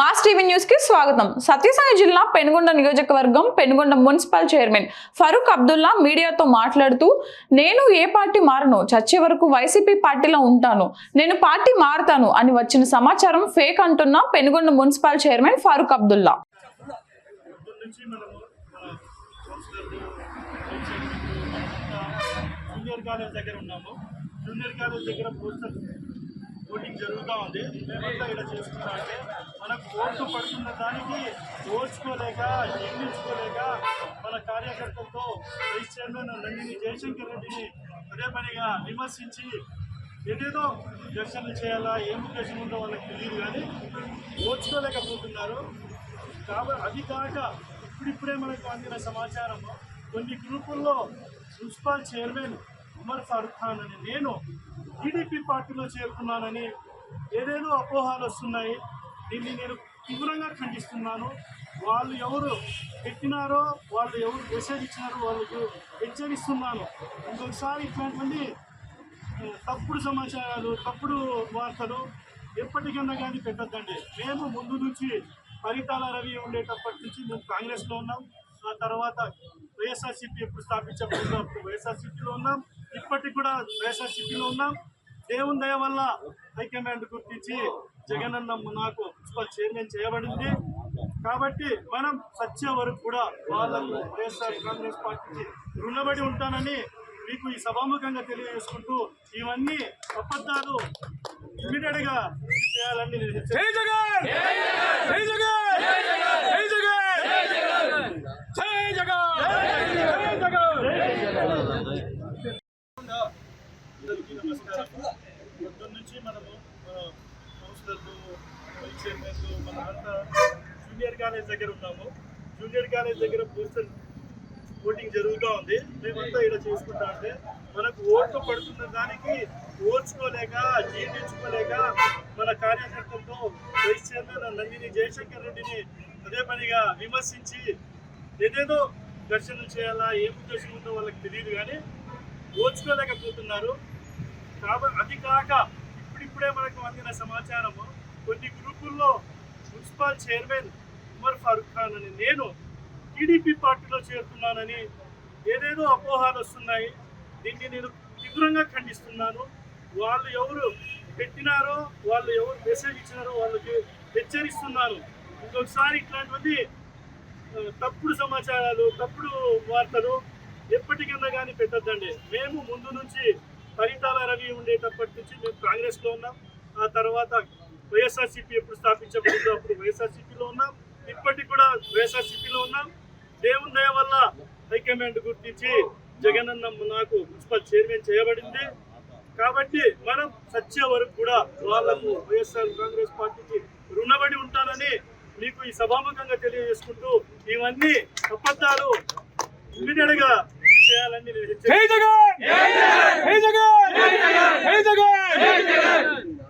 Mass TV న్యూస్కి స్వాగతం. సత్యసాయి జిల్లా పెనుగొండ నియోజకవర్గం పెనుగొండ మున్సిపల్ చైర్మన్ ఫరూక్ అబ్దుల్లా మీడియాతో మాట్లాడుతూ నేను ఏ పార్టీ మారను? చచ్చే వరకు వైసీపీ పార్టీలో ఉంటాను. నేను పార్టీ మారుతాను అని వచ్చిన సమాచారం ఫేక్ అంటున్న Penukonda municipal chairman Farooq Abdullah. Junior college దగ్గర ఉన్నాము. జూనియర్ కాలేజ్ దగ్గర పోస్టర్ ఓటింగ్ జరుగుతూ ఉంది. మేమంతా ఇలా చేసుకుంటా అంటే మనకు ఓట్లు పడుతున్న దానికి ఓడ్చుకోలేక నిర్మించుకోలేక మన కార్యకర్తలతో వైస్ చైర్మన్ నందిని జయశంకర్ రెడ్డిని అదే పనిగా విమర్శించి ఏదేదో దర్శనం చేయాలా ఏం ఉద్దేశం ఉందో వాళ్ళకి తెలియదు కానీ ఓర్చుకోలేకపోతున్నారు. కాబట్టి అది కాక ఇప్పుడిప్పుడే మనకు అందిన సమాచారం కొన్ని గ్రూపుల్లో మున్సిపల్ చైర్మన్ ఉమర్ ఫారూక్ ఖాన్ అని నేను టీడీపీ పార్టీలో చేరుకున్నానని ఏదేదో అపోహాలు వస్తున్నాయి. దీన్ని నేను తీవ్రంగా ఖండిస్తున్నాను. వాళ్ళు ఎవరు పెట్టినారో వాళ్ళు ఎవరు మెసేజ్ ఇచ్చినారో వాళ్ళకు హెచ్చరిస్తున్నాను. ఇంకొకసారి ఇట్లాంటివన్నీ తప్పుడు సమాచారాలు తప్పుడు వార్తలు ఎప్పటికన్నా కానీ పెట్టద్దండి. మేము ముందు నుంచి పరిటాల రవి ఉండేటప్పటి నుంచి మేము కాంగ్రెస్లో ఉన్నాం. ఆ తర్వాత వైఎస్ఆర్సీపీ ఎప్పుడు స్థాపించబడిందో అప్పుడు వైఎస్ఆర్సీపీలో ఉన్నాం. ఇప్పటికి కూడా వైఎస్ఆర్సీపీలో ఉన్నాం. దేవుని దయ వల్ల హైకమాండ్ గుర్తించి జగనన్న నాకు మున్సిపల్ చైర్మన్ చేయబడింది. కాబట్టి మనం సత్య వరకు కూడా వాళ్ళకు వైఎస్ఆర్ కాంగ్రెస్ పార్టీకి రుణపడి ఉంటానని మీకు ఈ సభాముఖంగా తెలియజేసుకుంటూ ఇవన్నీ అబద్ధాలు ఇమీడియట్గా చేయాలని నేను హెచ్చరిస్తున్నాను. జై జగన్ జై జగన్ జై జగన్ జై జగన్ జై జగన్ జై జగన్ అందరికీ నమస్కారం పొద్దున్న నుంచి మనము మన కౌన్సిలర్లు చైర్మన్లు మన అంతా జూనియర్ కాలేజ్ దగ్గర ఉన్నాము. జూనియర్ కాలేజ్ దగ్గర పోస్టర్ ఓటింగ్ జరుగుతూ ఉంది. మేమంతా ఇక్కడ చేసుకుంటా అంటే మనకు ఓట్లు పడుతున్న దానికి ఓర్చుకోలేక జీర్ణించుకోలేక మన కార్యకర్తలతో వైస్ చైర్మన్ నందిని జయశంకర్ రెడ్డిని అదే పనిగా విమర్శించి ఏదేదో ఘర్షణలు చేయాలా ఏం ఉద్దేశం ఉందో వాళ్ళకి తెలియదు కానీ ఓర్చుకోలేకపోతున్నారు. కాబట్టి అది కాక ఇప్పుడే మనకు అందిన సమాచారము కొన్ని గ్రూపుల్లో మున్సిపల్ చైర్మన్ ఉమర్ ఫారూక్ ఖాన్ అని నేను టీడీపీ పార్టీలో చేరుతున్నానని ఏదేదో అపోహాలు వస్తున్నాయి. దీన్ని నేను తీవ్రంగా ఖండిస్తున్నాను. వాళ్ళు ఎవరు పెట్టినారో వాళ్ళు ఎవరు మెసేజ్ ఇచ్చినారో వాళ్ళకి హెచ్చరిస్తున్నాను. ఇంకొకసారి ఇట్లాంటివన్నీ తప్పుడు సమాచారాలు తప్పుడు వార్తలు ఎప్పటికన్నా కానీ పెట్టద్దండి. మేము ముందు నుంచి పరిటాల రవి ఉండేటప్పటి నుంచి మేము కాంగ్రెస్లో ఉన్నాం. ఆ తర్వాత వైఎస్ఆర్సీపీ ఎప్పుడు స్థాపించబడిందో అప్పుడు వైఎస్ఆర్సీపీలో ఉన్నాం. ఇప్పటికి కూడా వైఎస్ఆర్సీపీలో ఉన్నాం. దేవుని దయ వల్ల హైకమాండ్ గుర్తించి జగనన్న నాకు మున్సిపల్ చైర్మన్ చేయబడింది. కాబట్టి మనం సత్య వరకు కూడా వాళ్ళకు వైఎస్ఆర్ కాంగ్రెస్ పార్టీకి రుణబడి ఉంటానని మీకు ఈ సభాముఖంగా తెలియజేసుకుంటూ ఇవన్నీ అబద్ధాలు ఇమ్మీడియట్గా చేయాలని. జై జగన్! జై జగన్! జై జగన్! జై జగన్!